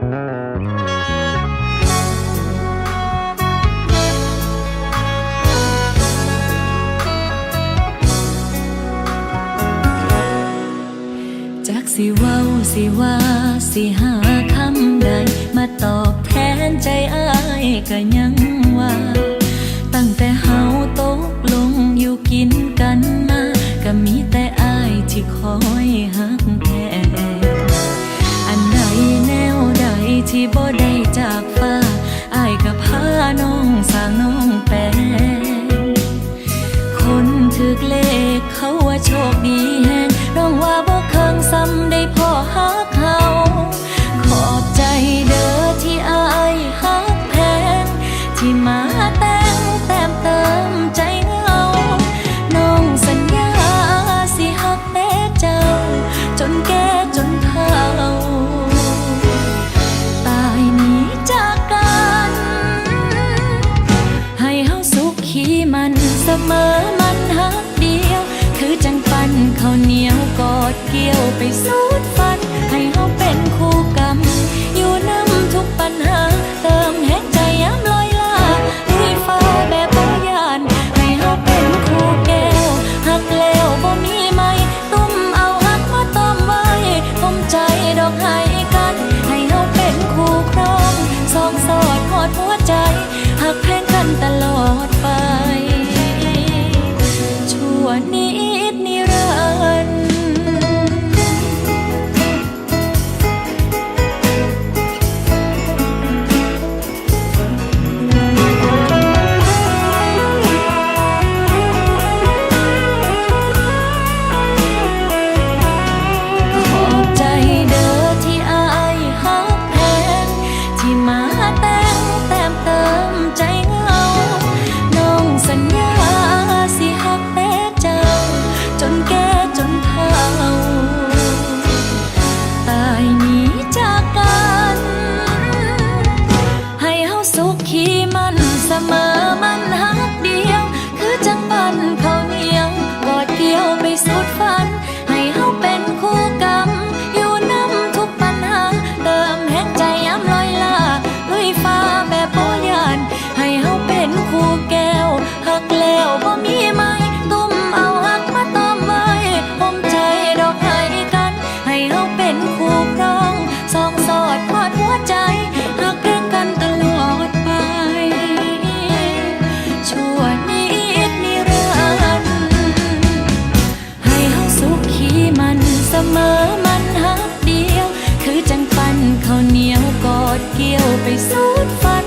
จากสิว้าสิว่าสิหาคำใด มาตอบแทนใจอ้ายก็ยัง ดีแหงน้องว่าบ่เคิงซ้ำได้พอฮัก be so advanced. มันเสมอมันฮักเดียว คือจังปันข้าวเหนียวกอดเกี่ยวไปสูดฟัน